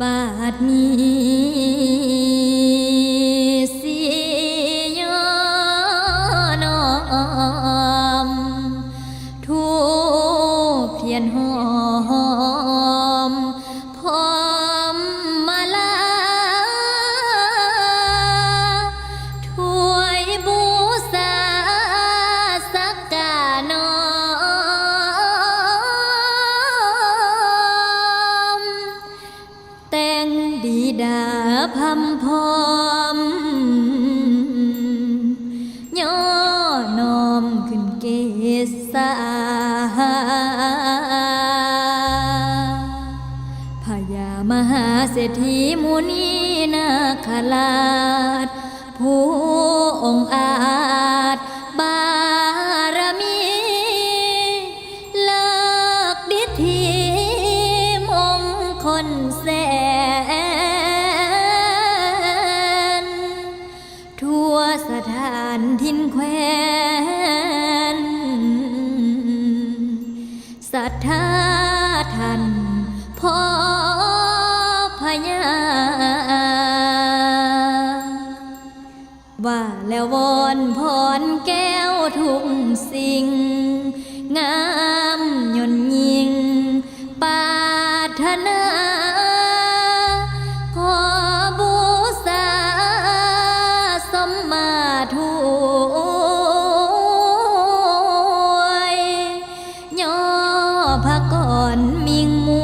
บาดนี้สิยอนอมทูเพียนห ดาพำพร้อมย่อนอมขึ้นเกษาพญามหาเศรษฐีมุนีนาคราชผู้องอาจบารมีเลิกดิธีมงคลแสานทินแควนศรัทธาท่านพ่อพญาว่าแล้ววอนพรแก้วทุกสิ่งง ก่อนมิงมว